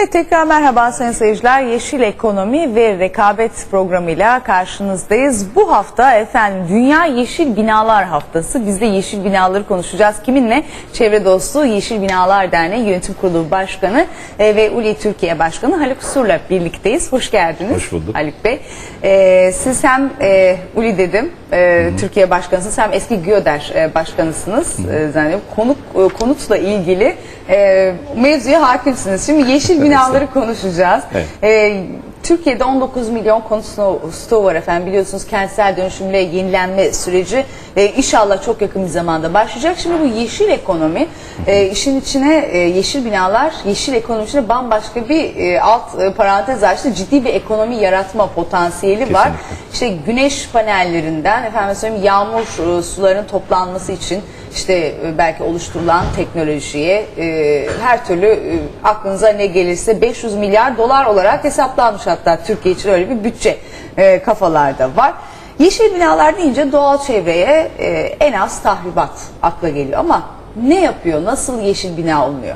Evet tekrar merhaba sayın seyirciler. Yeşil Ekonomi ve Rekabet programıyla karşınızdayız. Bu hafta efendim Dünya Yeşil Binalar Haftası. Biz de yeşil binaları konuşacağız. Kiminle? Çevre Dostu Yeşil Binalar Derneği Yönetim Kurulu Başkanı e, ve ULI Türkiye Başkanı Haluk Sur'la birlikteyiz. Hoş geldiniz. Hoş bulduk. Haluk Bey. E, siz hem e, ULI dedim, e, Türkiye Başkanısınız hem eski GÖDER e, Başkanısınız. E, zannediyorum. Konuk, e, konutla ilgili e, mevzuya hakimsiniz. Şimdi yeşil binaları konuşacağız. Evet. E, Türkiye'de 19 milyon konut sto- stoğu var efendim. Biliyorsunuz kentsel dönüşümle yenilenme süreci e, inşallah çok yakın bir zamanda başlayacak. Şimdi bu yeşil ekonomi e, işin içine e, yeşil binalar, yeşil ekonomi içine bambaşka bir e, alt e, parantez açtı. Ciddi bir ekonomi yaratma potansiyeli var. İşte güneş panellerinden efendim söyleyeyim yağmur e, suların toplanması için işte e, belki oluşturulan teknolojiye e, her türlü e, aklınıza ne gelirse 500 milyar dolar olarak hesaplanmış hatta Türkiye için öyle bir bütçe e, kafalarda var. Yeşil binalar deyince doğal çevreye e, en az tahribat akla geliyor ama ne yapıyor? Nasıl yeşil bina olunuyor?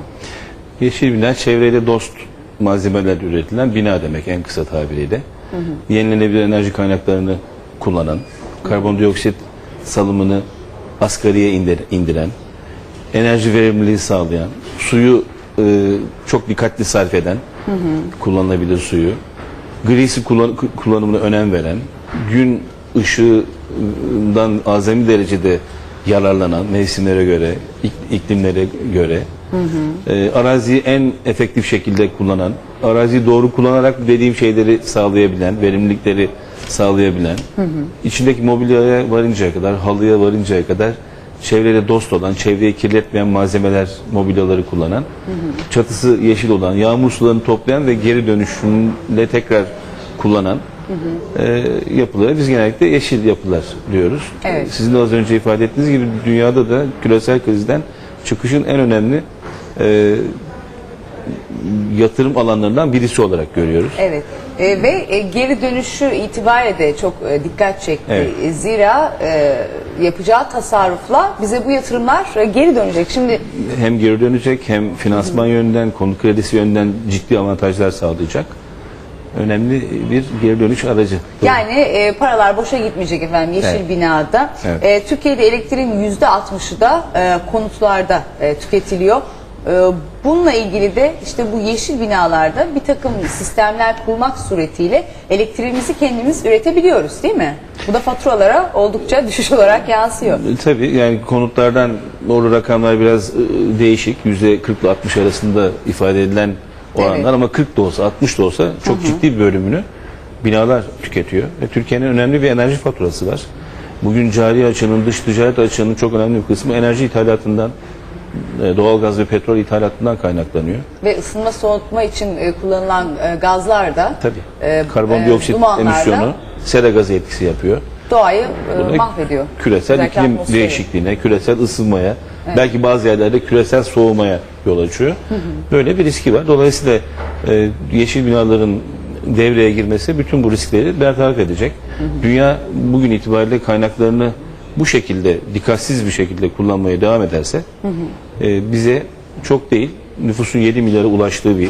Yeşil bina çevreyle dost malzemeler üretilen bina demek en kısa tabiriyle. Yenilenebilir enerji kaynaklarını kullanan, karbondioksit salımını asgariye indir- indiren, enerji verimliliği sağlayan, suyu e, çok dikkatli sarf eden, kullanılabilir suyu, grisi kullan- kullanımına önem veren, gün ışığından azami derecede yararlanan mevsimlere göre, ik- iklimlere göre, e, araziyi en efektif şekilde kullanan, araziyi doğru kullanarak dediğim şeyleri sağlayabilen, verimlilikleri sağlayabilen, içindeki mobilyaya varıncaya kadar, halıya varıncaya kadar çevrede dost olan, çevreyi kirletmeyen malzemeler, mobilyaları kullanan, çatısı yeşil olan, yağmur sularını toplayan ve geri dönüşümle tekrar kullanan e, yapılara biz genellikle yeşil yapılar diyoruz. Evet. Sizin de az önce ifade ettiğiniz gibi dünyada da küresel krizden çıkışın en önemli e, yatırım alanlarından birisi olarak görüyoruz. Evet E, ve e, geri dönüşü itibariyle de çok e, dikkat çekti. Evet. Zira e, yapacağı tasarrufla bize bu yatırımlar e, geri dönecek. Şimdi Hem geri dönecek hem finansman yönünden, konut kredisi yönünden ciddi avantajlar sağlayacak. Önemli bir geri dönüş aracı. Yani e, paralar boşa gitmeyecek efendim yeşil Evet. binada. Evet. E, Türkiye'de elektriğin yüzde 60'ı da e, konutlarda e, tüketiliyor. E, bununla ilgili de işte bu yeşil binalarda bir takım sistemler kurmak suretiyle elektriğimizi kendimiz üretebiliyoruz değil mi? Bu da faturalara oldukça düşüş olarak yansıyor. E, Tabii yani konutlardan doğru rakamlar biraz e, değişik. Yüzde 40 ile 60 arasında ifade edilen oranlar Evet. ama 40 da olsa 60 da olsa çok ciddi bir bölümünü binalar tüketiyor. Ve Türkiye'nin önemli bir enerji faturası var. Bugün cari açığının, dış ticaret açığının çok önemli bir kısmı enerji ithalatından, e, doğalgaz ve petrol ithalatından kaynaklanıyor. Ve ısınma soğutma için e, kullanılan e, gazlar da Tabii. e, Karbondioksit e, emisyonu sera gazı etkisi yapıyor. Doğayı e, mahvediyor. Küresel Özellikle iklim atmosferi. değişikliğine, küresel ısınmaya, belki bazı yerlerde küresel soğumaya yol açıyor. Böyle bir riski var. Dolayısıyla e, yeşil binaların devreye girmesi bütün bu riskleri bertaraf edecek. Dünya bugün itibariyle kaynaklarını bu şekilde dikkatsiz bir şekilde kullanmaya devam ederse e, bize çok değil nüfusun 7 milyara ulaştığı bir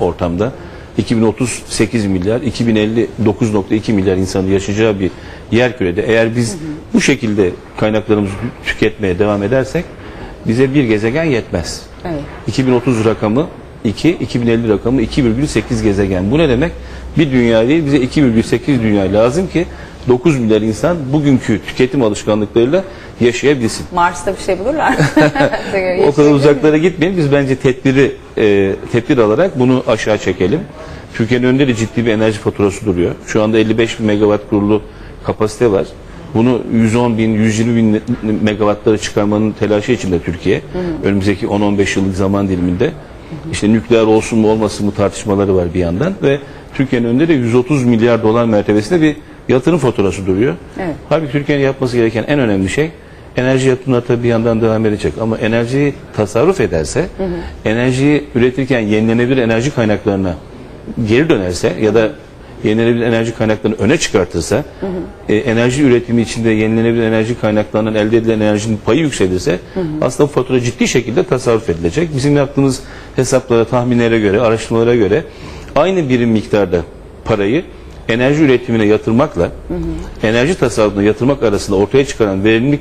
ortamda 2030 8 milyar, 2050 9.2 milyar insanın yaşayacağı bir yer kürede eğer biz bu şekilde kaynaklarımızı tüketmeye devam edersek bize bir gezegen yetmez. Evet. 2030 rakamı 2, 2050 rakamı 2,8 gezegen. Bu ne demek? Bir dünya değil bize 2,8 dünya lazım ki 9 milyar insan bugünkü tüketim alışkanlıklarıyla yaşayabilsin. Mars'ta bir şey bulurlar. O kadar uzaklara gitmeyelim. Biz bence tedbiri e, tedbir alarak bunu aşağı çekelim. Türkiye'nin önünde de ciddi bir enerji faturası duruyor. Şu anda 55 bin megawatt kurulu kapasite var. Bunu 110 bin, 120 bin megawattlara çıkarmanın telaşı içinde Türkiye. Önümüzdeki 10-15 yıllık zaman diliminde. İşte nükleer olsun mu olmasın mı tartışmaları var bir yandan ve Türkiye'nin önünde de 130 milyar dolar mertebesinde bir yatırım faturası duruyor. Evet. Halbuki Türkiye'nin yapması gereken en önemli şey enerji yatırımları tabii bir yandan devam edecek ama enerjiyi tasarruf ederse, enerjiyi üretirken yenilenebilir enerji kaynaklarına geri dönerse ya da yenilenebilir enerji kaynaklarını öne çıkartırsa, e, enerji üretimi içinde yenilenebilir enerji kaynaklarından elde edilen enerjinin payı yükselirse aslında bu fatura ciddi şekilde tasarruf edilecek. Bizim yaptığımız hesaplara, tahminlere göre, araştırmalara göre aynı birim miktarda parayı enerji üretimine yatırmakla enerji tasarrufuna yatırmak arasında ortaya çıkaran verimlilik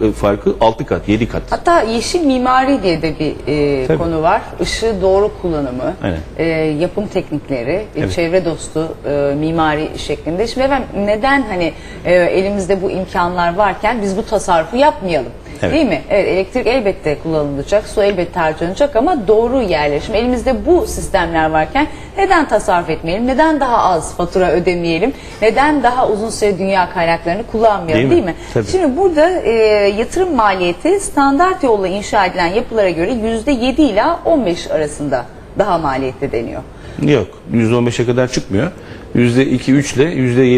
e, farkı 6 kat, 7 kat. Hatta yeşil mimari diye de bir e, Tabii. konu var. Işığı doğru kullanımı, Aynen. e, yapım teknikleri, e, Evet. çevre dostu e, mimari şeklinde. Şimdi efendim neden hani e, elimizde bu imkanlar varken biz bu tasarrufu yapmayalım? Evet. Değil mi? Evet elektrik elbette kullanılacak, su elbette harcanacak ama doğru yerleşim. Elimizde bu sistemler varken neden tasarruf etmeyelim? Neden daha az fatura ödemeyelim? Neden daha uzun süre dünya kaynaklarını kullanmayalım Değil değil mi? mi? Tabii. Şimdi burada e, yatırım maliyeti standart yolla inşa edilen yapılara göre %7 ila 15 arasında daha maliyetli deniyor. Yok. %15'e kadar çıkmıyor. %2-3 ile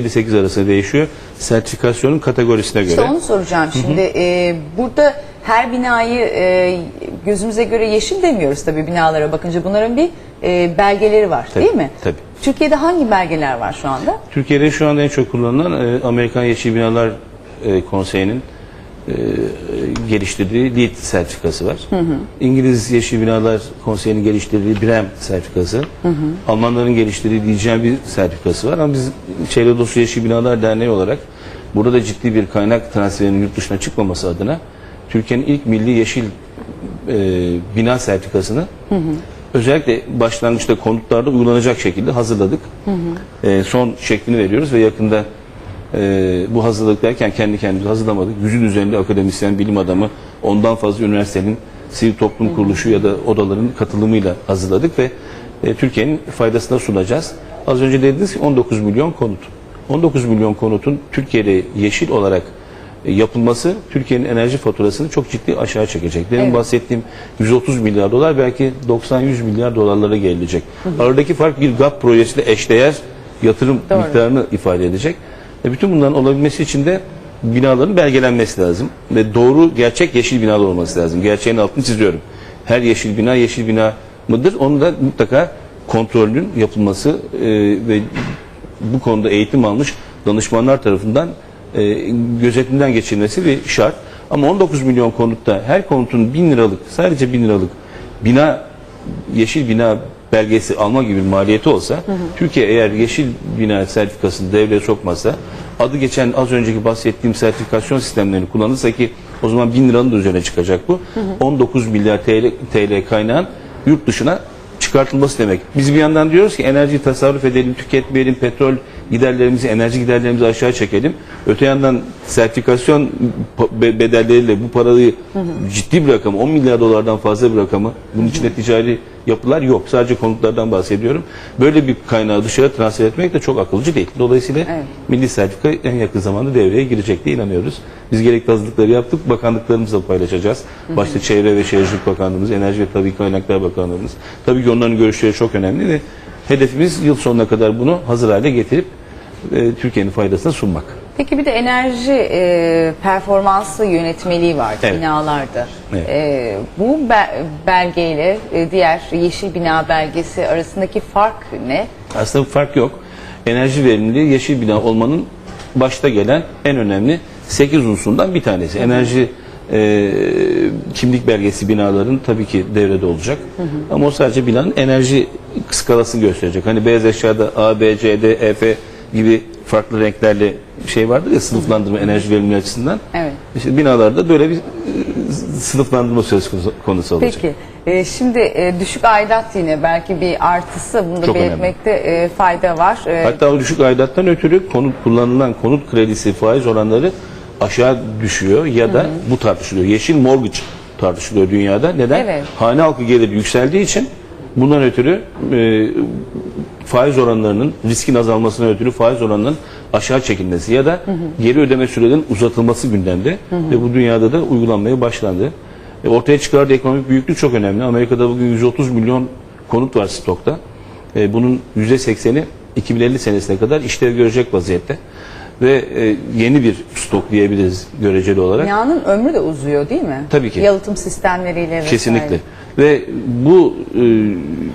%7-8 arasında değişiyor. Sertifikasyonun kategorisine göre. İşte onu soracağım şimdi. E, burada her binayı e, gözümüze göre yeşil demiyoruz tabii binalara bakınca. Bunların bir e, belgeleri var Tabii, değil mi? tabii. Türkiye'de hangi belgeler var şu anda? Türkiye'de şu anda en çok kullanılan e, Amerikan Yeşil Binalar e, Konseyi'nin e, geliştirdiği LEED sertifikası var. İngiliz Yeşil Binalar Konseyi'nin geliştirdiği BREEAM sertifikası. Almanların geliştirdiği DGNB sertifikası var. Ama biz Çevre Dostu Yeşil Binalar Derneği olarak burada da ciddi bir kaynak transferinin yurt dışına çıkmaması adına Türkiye'nin ilk milli yeşil e, bina sertifikasını özellikle başlangıçta konutlarda uygulanacak şekilde hazırladık. E, son şeklini veriyoruz ve yakında e, bu hazırlık derken kendi kendimizi hazırlamadık. Yüzün üzerinde akademisyen, bilim adamı, ondan fazla üniversitenin sivil toplum kuruluşu ya da odaların katılımıyla hazırladık ve e, Türkiye'nin faydasına sunacağız. Az önce dediniz ki 19 milyon konut. 19 milyon konutun Türkiye'de yeşil olarak e, yapılması Türkiye'nin enerji faturasını çok ciddi aşağı çekecek. Benim Evet. bahsettiğim 130 milyar dolar belki 90-100 milyar dolarlara gelecek. Aradaki fark bir GAP projesiyle eşdeğer yatırım Doğru. miktarını ifade edecek. E bütün bunların olabilmesi için de binaların belgelenmesi lazım. Ve doğru gerçek yeşil binalar olması lazım. Gerçeğin altını çiziyorum. Her yeşil bina yeşil bina mıdır? Onu da mutlaka kontrolünün yapılması e, ve bu konuda eğitim almış danışmanlar tarafından e, gözetimden geçirilmesi bir şart. Ama 19 milyon konutta her konutun 1000 liralık sadece 1000 liralık bina yeşil bina belgesi alma gibi bir maliyeti olsa Türkiye eğer yeşil bina sertifikasını devreye sokmazsa adı geçen az önceki bahsettiğim sertifikasyon sistemlerini kullanırsa ki o zaman 1000 liranın da üzerine çıkacak bu. 19 milyar TL, TL kaynağın yurt dışına çıkartılması demek. Biz bir yandan diyoruz ki enerji tasarruf edelim, tüketmeyelim, petrol giderlerimizi, enerji giderlerimizi aşağı çekelim. Öte yandan sertifikasyon be- bedelleriyle bu parayı ciddi bir rakam, 10 milyar dolardan fazla bir rakamı, bunun içinde ticari yapılar yok. Sadece konutlardan bahsediyorum. Böyle bir kaynağı dışarı transfer etmek de çok akılcı değil. Dolayısıyla Evet. milli sertifika en yakın zamanda devreye girecek diye inanıyoruz. Biz gerekli hazırlıkları yaptık. Bakanlıklarımızla paylaşacağız. Başta Çevre ve Şehircilik Bakanlığımız, Enerji ve Tabii Kaynaklar Bakanlığımız. Tabii ki onların görüşleri çok önemli ve hedefimiz yıl sonuna kadar bunu hazır hale getirip e, Türkiye'nin faydasına sunmak. Peki bir de enerji e, performansı yönetmeliği var Evet. binalarda. Evet. E, bu be- belgeyle e, diğer yeşil bina belgesi arasındaki fark ne? Aslında fark yok. Enerji verimliliği yeşil bina olmanın başta gelen en önemli 8 unsurundan bir tanesi. Enerji e, kimlik belgesi binaların tabii ki devrede olacak. Ama o sadece binanın enerji skalasını gösterecek. Hani beyaz eşyada A, B, C, D, E, F gibi farklı renklerle şey vardır ya sınıflandırma enerji verimliliği açısından. Evet. İşte binalarda böyle bir e, sınıflandırma söz konusu- olacak. Peki e, şimdi e, düşük aidat yine belki bir artısı bunu da belirtmekte e, fayda var. E, Hatta o düşük aidattan ötürü konut kullanılan konut kredisi faiz oranları aşağı düşüyor ya da bu tartışılıyor. Yeşil mortgage tartışılıyor dünyada. Neden? Evet. Hane halkı geliri yükseldiği için bundan ötürü e, faiz oranlarının riskin azalmasına ötürü faiz oranlarının aşağı çekilmesi ya da geri ödeme sürelerinin uzatılması gündemde ve bu dünyada da uygulanmaya başlandı. E, ortaya çıkardığı ekonomik büyüklük çok önemli. Amerika'da bugün 130 milyon konut var stokta. E, bunun %80'i 2050 senesine kadar işlev görecek vaziyette. Ve e, yeni bir stok diyebiliriz göreceli olarak. Binanın ömrü de uzuyor değil mi? Tabii ki. Yalıtım sistemleriyle vesaire. Kesinlikle. Ve bu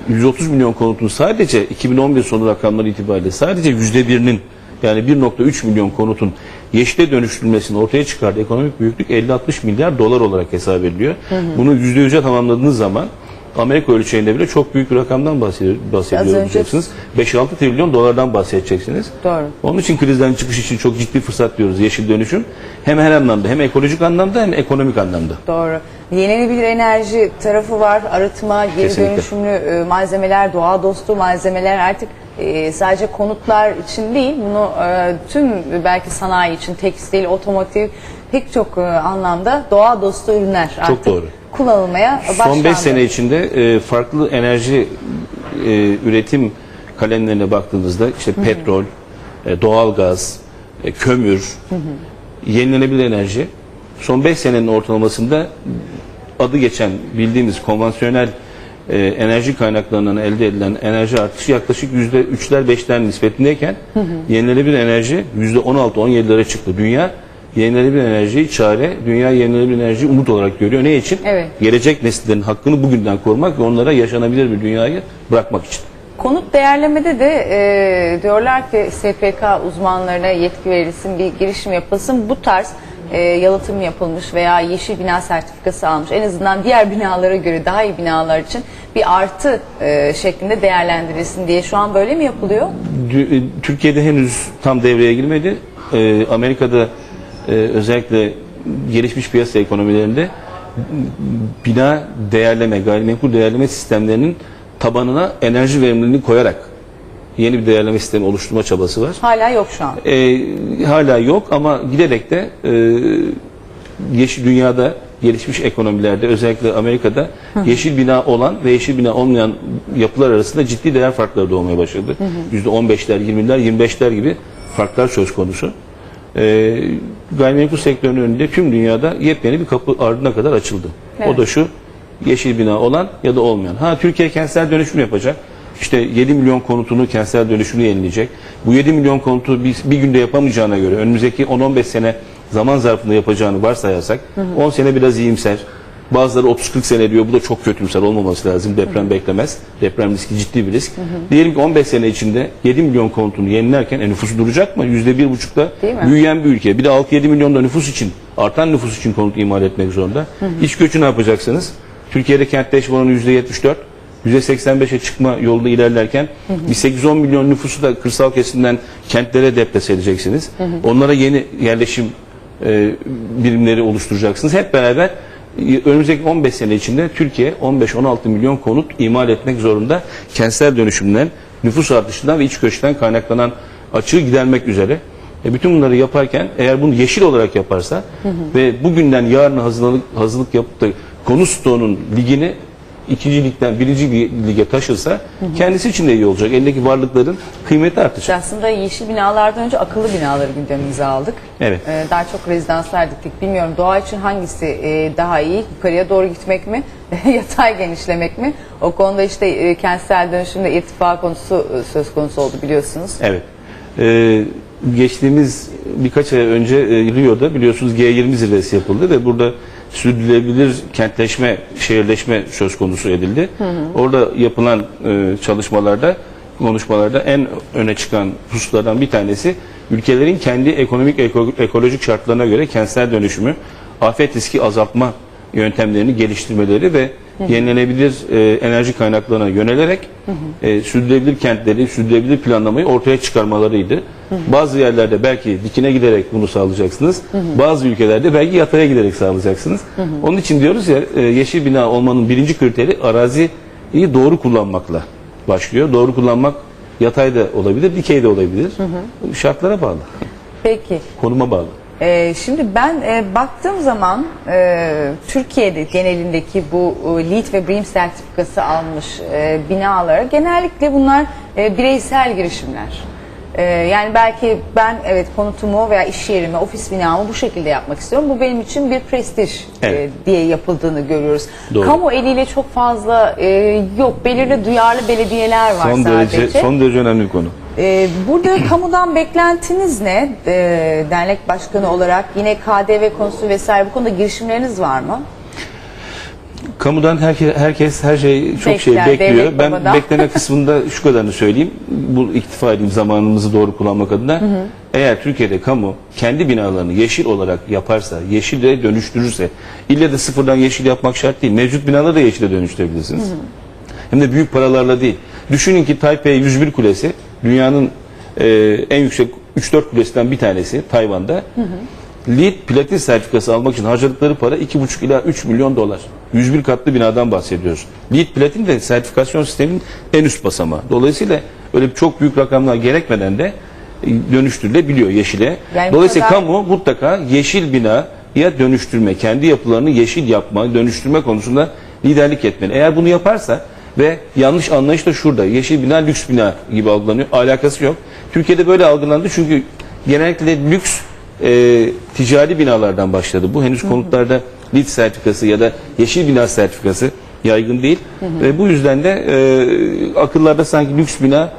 e, 130 milyon konutun sadece 2011 sonu rakamları itibariyle sadece yüzde birinin yani 1.3 milyon konutun yeşile dönüştürülmesini ortaya çıkardığı ekonomik büyüklük 50-60 milyar dolar olarak hesap ediliyor. Bunu %100'e tamamladığınız zaman Amerika ölçeğinde bile çok büyük bir rakamdan bahsediyor, bahsediyor önce- olacaksınız. 5-6 trilyon dolardan bahsedeceksiniz. Doğru. Onun için krizden çıkış için çok ciddi fırsat diyoruz yeşil dönüşüm. Hem her anlamda hem ekolojik anlamda hem ekonomik anlamda. Doğru. Yenilenebilir enerji tarafı var. Arıtma, geri Kesinlikle. dönüşümlü e, malzemeler, doğa dostu malzemeler artık e, sadece konutlar için değil, bunu e, tüm belki sanayi için, tekstil, otomotiv pek çok e, anlamda doğa dostu ürünler artık doğru. kullanılmaya başlandı. Son 5 sene içinde e, farklı enerji e, üretim kalemlerine baktığınızda işte petrol, e, doğalgaz, e, kömür, yenilenebilir enerji son 5 senenin ortalamasında adı geçen bildiğimiz konvansiyonel e, enerji kaynaklarından elde edilen enerji artışı yaklaşık %3'ler 5'ler nispetindeyken yenilenebilir enerji %16-17'lere çıktı. Dünya yenilenebilir enerjiyi çare, dünya yenilenebilir enerjiyi umut olarak görüyor. Ne için? Evet. Gelecek nesillerin hakkını bugünden korumak ve onlara yaşanabilir bir dünyayı bırakmak için. Konut değerlemede de e, diyorlar ki SPK uzmanlarına yetki verilsin, bir girişim yapılsın. Bu tarz e, yalıtım yapılmış veya yeşil bina sertifikası almış. En azından diğer binalara göre daha iyi binalar için bir artı e, şeklinde değerlendirilsin diye. Şu an böyle mi yapılıyor? E, Türkiye'de henüz tam devreye girmedi. Ee, Amerika'da e, özellikle gelişmiş piyasa ekonomilerinde bina değerleme, gayrimenkul değerleme sistemlerinin tabanına enerji verimliliğini koyarak yeni bir değerleme sistemi oluşturma çabası var. Hala yok şu an. Ee, hala yok ama giderek de e, yeşil dünyada gelişmiş ekonomilerde özellikle Amerika'da yeşil bina olan ve yeşil bina olmayan yapılar arasında ciddi değer farkları doğmaya başladı. Yüzde 15'ler, 20'ler, 25'ler gibi farklar söz konusu. Ee, gayrimenkul sektörünün önünde tüm dünyada yepyeni bir kapı ardına kadar açıldı. Evet. O da şu yeşil bina olan ya da olmayan. Ha Türkiye kentsel dönüşüm yapacak. İşte 7 milyon konutunu kentsel dönüşümü yenileyecek. Bu 7 milyon konutu bir, bir günde yapamayacağına göre önümüzdeki 10-15 sene zaman zarfında yapacağını varsayarsak 10 sene biraz iyimser. Bazıları 30-40 sene diyor. Bu da çok kötümser olmaması lazım. Deprem beklemez. Deprem riski ciddi bir risk. Diyelim ki 15 sene içinde 7 milyon konutunu yenilerken e, nüfusu duracak mı? %1,5'da Değil mi? büyüyen bir ülke. Bir de 6-7 milyon da nüfus için, artan nüfus için konut imal etmek zorunda. İş göçü ne yapacaksınız? Türkiye'de kentleşme oranı %74. %85'e çıkma yolunda ilerlerken bir 8-10 milyon nüfusu da kırsal kesimden kentlere deplase edeceksiniz. Onlara yeni yerleşim e, birimleri oluşturacaksınız. Hep beraber önümüzdeki 15 sene içinde Türkiye 15-16 milyon konut imal etmek zorunda. Kentsel dönüşümden, nüfus artışından ve iç göçten kaynaklanan açığı gidermek üzere. E bütün bunları yaparken eğer bunu yeşil olarak yaparsa ve bugünden yarına hazırlık, hazırlık yapıp da konu stoğunun ligini ikinci ligden birinci lige taşırsa kendisi için de iyi olacak. Elindeki varlıkların kıymeti artacak. Aslında yeşil binalardan önce akıllı binaları gündemimize aldık. Evet. Ee, daha çok rezidanslar diktik. Bilmiyorum doğa için hangisi e, daha iyi? Yukarıya doğru gitmek mi? Yatay genişlemek mi? O konuda işte e, kentsel dönüşümde irtifa konusu e, söz konusu oldu biliyorsunuz. Evet. Ee, geçtiğimiz birkaç ay önce e, Rio'da biliyorsunuz G20 zirvesi yapıldı ve burada sürdürülebilir kentleşme, şehirleşme söz konusu edildi. Orada yapılan e, çalışmalarda, konuşmalarda en öne çıkan hususlardan bir tanesi ülkelerin kendi ekonomik eko- ekolojik şartlarına göre kentsel dönüşümü, afet riski azaltma yöntemlerini geliştirmeleri ve yenilenebilir e, enerji kaynaklarına yönelerek e, sürdürülebilir kentleri, sürdürülebilir planlamayı ortaya çıkarmalarıydı. Bazı yerlerde belki dikine giderek bunu sağlayacaksınız. Bazı ülkelerde belki yataya giderek sağlayacaksınız. Onun için diyoruz ya e, yeşil bina olmanın birinci kriteri araziyi doğru kullanmakla başlıyor. Doğru kullanmak yatay da olabilir, dikey de olabilir. Şartlara bağlı, Peki. konuma bağlı. Ee, şimdi ben e, baktığım zaman e, Türkiye'de genelindeki bu e, LEED ve BREEAM sertifikası almış e, binalara genellikle bunlar e, bireysel girişimler. Ee, yani belki ben evet konutumu veya iş yerimi, ofis binamı bu şekilde yapmak istiyorum. Bu benim için bir prestij Evet. e, diye yapıldığını görüyoruz. Doğru. Kamu eliyle çok fazla e, yok. Belirli duyarlı belediyeler var Son sadece. derece son derece önemli bir konu. Ee, burada kamudan beklentiniz ne? Ee, dernek başkanı olarak yine KDV konusu vesaire bu konuda girişimleriniz var mı? Kamudan herkes, herkes her şey çok şey Bekler, bekliyor. devlet Ben babadan. bekleme kısmında şu kadarını söyleyeyim. Bu iktifa edeyim zamanımızı doğru kullanmak adına. Eğer Türkiye'de kamu kendi binalarını yeşil olarak yaparsa, yeşile dönüştürürse, ille de sıfırdan yeşil yapmak şart değil. Mevcut binaları da yeşile dönüştürebilirsiniz. Hem de büyük paralarla değil. Düşünün ki Taipei 101 Kulesi dünyanın e, en yüksek 3-4 kulesinden bir tanesi Tayvan'da. LEED platin sertifikası almak için harcadıkları para 2,5 ila 3 milyon dolar. 101 katlı binadan bahsediyoruz. LEED platin de sertifikasyon sisteminin en üst basamağı. Dolayısıyla öyle çok büyük rakamlar gerekmeden de e, dönüştürülebiliyor yeşile. Yani Dolayısıyla kadar- kamu mutlaka yeşil bina ya dönüştürme, kendi yapılarını yeşil yapma, dönüştürme konusunda liderlik etmeli. Eğer bunu yaparsa ve yanlış anlayış da şurada. Yeşil bina lüks bina gibi algılanıyor. Alakası yok. Türkiye'de böyle algılandı çünkü genellikle lüks e, ticari binalardan başladı. Bu henüz konutlarda LEED sertifikası ya da yeşil bina sertifikası yaygın değil. Ve bu yüzden de e, akıllarda sanki lüks bina,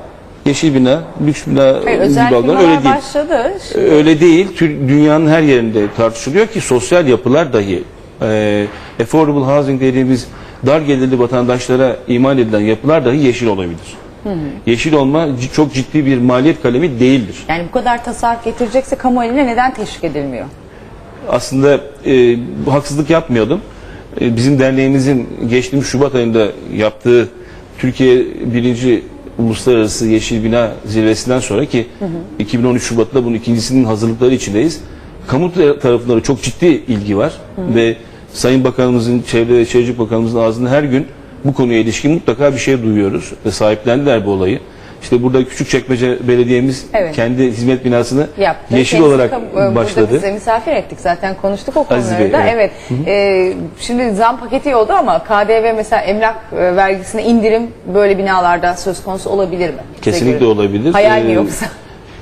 yeşil bina, lüks bina Hayır, gibi özel algılanıyor. firmalar Öyle değil. başladı. Şimdi Öyle değil. Dünyanın her yerinde tartışılıyor ki sosyal yapılar dahi e, affordable housing dediğimiz dar gelirli vatandaşlara imal edilen yapılar dahi yeşil olabilir. Yeşil olma çok ciddi bir maliyet kalemi değildir. Yani bu kadar tasarruf getirecekse kamu eline neden teşvik edilmiyor? Aslında e, haksızlık yapmıyordum. E, bizim derneğimizin geçtiğimiz Şubat ayında yaptığı Türkiye birinci Uluslararası Yeşil Bina Zirvesi'nden sonra ki 2013 Şubat'ta bunun ikincisinin hazırlıkları içindeyiz. Kamu tar- tarafları çok ciddi ilgi var ve Sayın Bakanımızın, Çevre ve Şehircilik Bakanımızın ağzında her gün bu konuya ilişkin mutlaka bir şey duyuyoruz ve sahiplendiler bu olayı. İşte burada Küçükçekmece Belediye'miz Evet. kendi hizmet binasını Yaptı. yeşil Kendisi olarak kam- Burada başladı. bize misafir ettik zaten konuştuk o Aziz konuları Bey, da. evet. Evet. Ee, şimdi zam paketi oldu ama KDV mesela emlak e, vergisine indirim böyle binalarda söz konusu olabilir mi? Size Kesinlikle göre. olabilir. Hayal mi Ee, yoksa?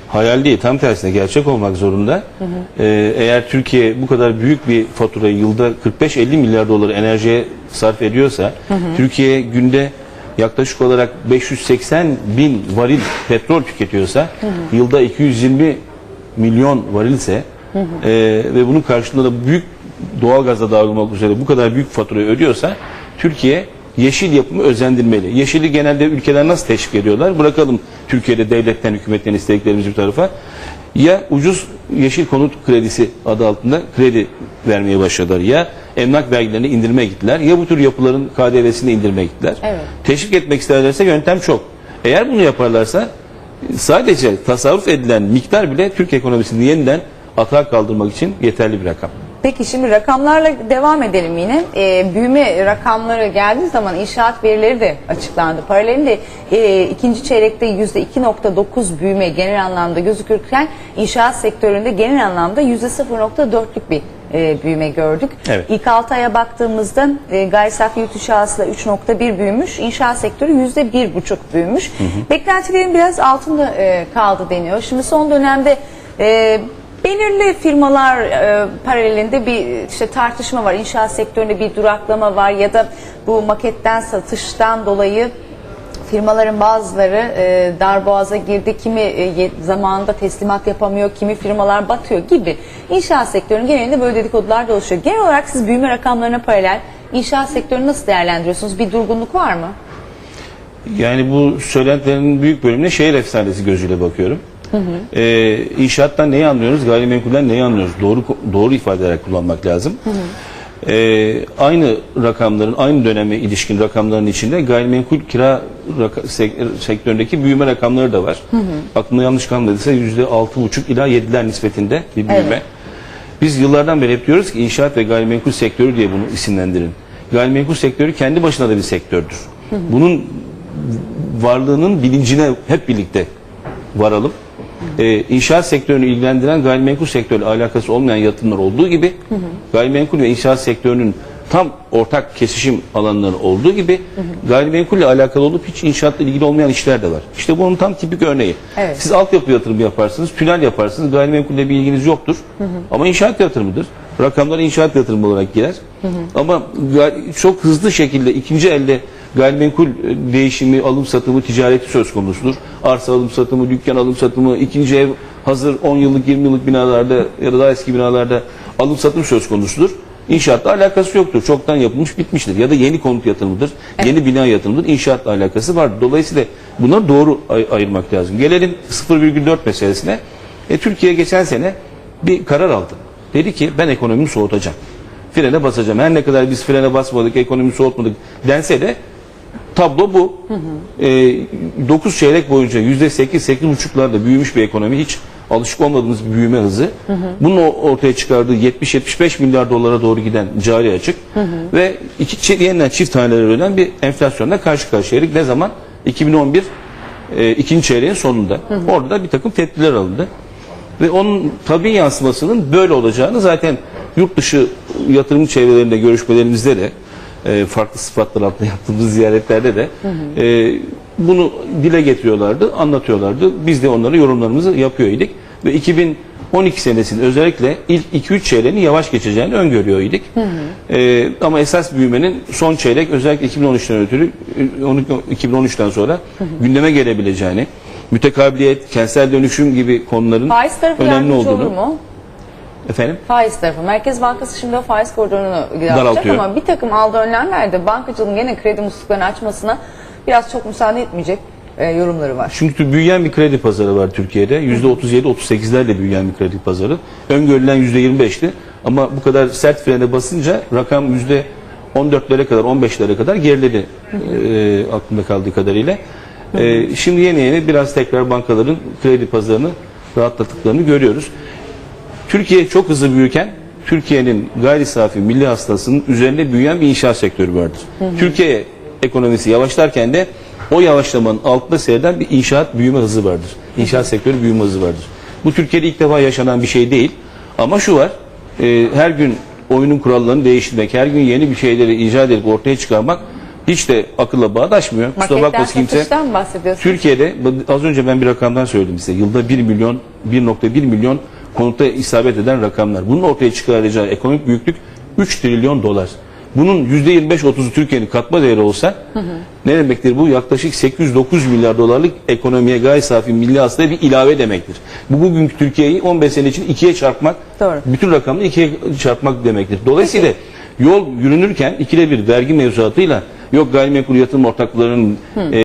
Hayal değil, tam tersine gerçek olmak zorunda. Ee, eğer Türkiye bu kadar büyük bir faturayı yılda 45-50 milyar dolar enerjiye sarf ediyorsa, Türkiye günde yaklaşık olarak 580 bin varil petrol tüketiyorsa, yılda 220 milyon varilse e, ve bunun karşılığında da büyük doğalgazla dağılmak üzere bu kadar büyük faturayı ödüyorsa, Türkiye yeşil yapımı özendirmeli. Yeşili genelde ülkeler nasıl teşvik ediyorlar? Bırakalım Türkiye'de devletten, hükümetten istediklerimizi bir tarafa. Ya ucuz yeşil konut kredisi adı altında kredi vermeye başladılar ya emlak vergilerini indirmeye gittiler ya bu tür yapıların KDV'sini indirmeye gittiler. Evet. Teşvik etmek isterlerse yöntem çok. Eğer bunu yaparlarsa sadece tasarruf edilen miktar bile Türk ekonomisini yeniden atağa kaldırmak için yeterli bir rakam. Peki şimdi rakamlarla devam edelim yine. Ee, büyüme rakamları geldiği zaman inşaat verileri de açıklandı. Paralelinde e, ikinci çeyrekte %2.9 büyüme genel anlamda gözükürken inşaat sektöründe genel anlamda %0.4'lük bir e, büyüme gördük. Evet. İlk 6 aya baktığımızda e, gayri safi yurt içi hasıla 3.1 büyümüş, inşaat sektörü %1.5 büyümüş. Beklentilerin biraz altında e, kaldı deniyor. Şimdi son dönemde e, belirli firmalar e, paralelinde bir işte tartışma var. İnşaat sektöründe bir duraklama var ya da bu maketten satıştan dolayı firmaların bazıları e, darboğaza girdi, kimi e, zamanında teslimat yapamıyor, kimi firmalar batıyor gibi. İnşaat sektörünün genelinde böyle dedikodular da oluşuyor. Genel olarak siz büyüme rakamlarına paralel inşaat sektörünü nasıl değerlendiriyorsunuz? Bir durgunluk var mı? Yani bu söylentilerin büyük bölümüne şehir efsanesi gözüyle bakıyorum. Ee, inşaattan neyi anlıyoruz, gayrimenkulden neyi anlıyoruz? Doğru doğru ifade ederek kullanmak lazım. Ee, aynı rakamların, aynı döneme ilişkin rakamların içinde gayrimenkul kira sektöründeki büyüme rakamları da var. Aklımda yanlış kalmadıysa yüzde altı buçuk ila yediler nispetinde bir büyüme. Evet. Biz yıllardan beri hep diyoruz ki inşaat ve gayrimenkul sektörü diye bunu isimlendirin. Gayrimenkul sektörü kendi başına da bir sektördür. Bunun varlığının bilincine hep birlikte varalım. Ee, inşaat sektörünü ilgilendiren gayrimenkul sektörüyle alakası olmayan yatırımlar olduğu gibi gayrimenkul ve inşaat sektörünün tam ortak kesişim alanları olduğu gibi gayrimenkulle alakalı olup hiç inşaatla ilgili olmayan işler de var. İşte bunun tam tipik örneği. Evet. Siz altyapı yatırımı yaparsınız, tünel yaparsınız, gayrimenkulle bir ilginiz yoktur. Ama inşaat yatırımıdır. Rakamlar inşaat yatırımı olarak girer. Ama ga- çok hızlı şekilde ikinci elde gayrimenkul değişimi, alım satımı, ticareti söz konusudur. Arsa alım satımı, dükkan alım satımı, ikinci ev hazır 10 yıllık 20 yıllık binalarda ya da daha eski binalarda alım satım söz konusudur. İnşaatla alakası yoktur. Çoktan yapılmış bitmiştir. Ya da yeni konut yatırımıdır. Yeni bina yatırımıdır. İnşaatla alakası var. Dolayısıyla bunları doğru ay- ayırmak lazım. Gelelim 0,4 meselesine. E, Türkiye geçen sene bir karar aldı. Dedi ki ben ekonomimi soğutacağım. Frene basacağım. Her ne kadar biz frene basmadık, ekonomimi soğutmadık dense de tablo bu. 9 çeyrek boyunca %8-8,5'larda büyümüş bir ekonomi. Hiç alışık olmadığımız bir büyüme hızı. Bunun o- ortaya çıkardığı 70-75 milyar dolara doğru giden cari açık ve iki yeniden çift taneler öden bir enflasyonla karşı karşıyaydık. Ne zaman? 2011 e, ikinci çeyreğin sonunda. Orada da bir takım tedbirler alındı. Ve onun tabi yansımasının böyle olacağını zaten yurt dışı yatırım çevrelerinde görüşmelerimizde de e, farklı sıfatlar altında yaptığımız ziyaretlerde de e, bunu dile getiriyorlardı, anlatıyorlardı. Biz de onlara yorumlarımızı yapıyor idik. Ve 2012 senesinin özellikle ilk 2-3 çeyreğini yavaş geçeceğini öngörüyor idik. E, ama esas büyümenin son çeyrek özellikle 2013'ten ötürü e, 12 2013'ten sonra gündeme gelebileceğini, mütekabiliyet, kentsel dönüşüm gibi konuların Faiz tarafı önemli yardımcı olduğunu. olur mu? Efendim? Faiz tarafı. Merkez Bankası şimdi o faiz koridorunu daraltacak Daraltıyor. ama bir takım aldığı önlemlerde bankacılığın gene kredi musluklarını açmasına biraz çok müsaade etmeyecek e, yorumları var. Çünkü büyüyen bir kredi pazarı var Türkiye'de. %37-38'lerle büyüyen bir kredi pazarı. Öngörülen %25'ti. Ama bu kadar sert frene basınca rakam %14'lere kadar, 15'lere kadar geriledi e, aklımda kaldığı kadarıyla. E, şimdi yeni yeni biraz tekrar bankaların kredi pazarını rahatlattıklarını görüyoruz. Türkiye çok hızlı büyürken Türkiye'nin gayri safi milli hasılasının üzerinde büyüyen bir inşaat sektörü vardır. Türkiye ekonomisi yavaşlarken de o yavaşlamanın altında seyreden bir inşaat büyüme hızı vardır. İnşaat sektörü büyüme hızı vardır. Bu Türkiye'de ilk defa yaşanan bir şey değil. Ama şu var, e, her gün oyunun kurallarını değiştirmek, her gün yeni bir şeyleri icat edip ortaya çıkarmak hiç de akılla bağdaşmıyor. Kusura bakmasın kimse. Türkiye'de az önce ben bir rakamdan söyledim size. Yılda 1 milyon 1.1 milyon konutta isabet eden rakamlar. Bunun ortaya çıkaracağı ekonomik büyüklük 3 trilyon dolar. Bunun %25-30'u Türkiye'nin katma değeri olsa ne demektir bu? Yaklaşık 809 milyar dolarlık ekonomiye gayri safi milli hasılaya bir ilave demektir. Bu bugünkü Türkiye'yi 15 sene için ikiye çarpmak, Doğru. bütün rakamı ikiye çarpmak demektir. Dolayısıyla yol yürünürken ikide bir vergi mevzuatıyla yok gayrimenkul yatırım ortaklarının e,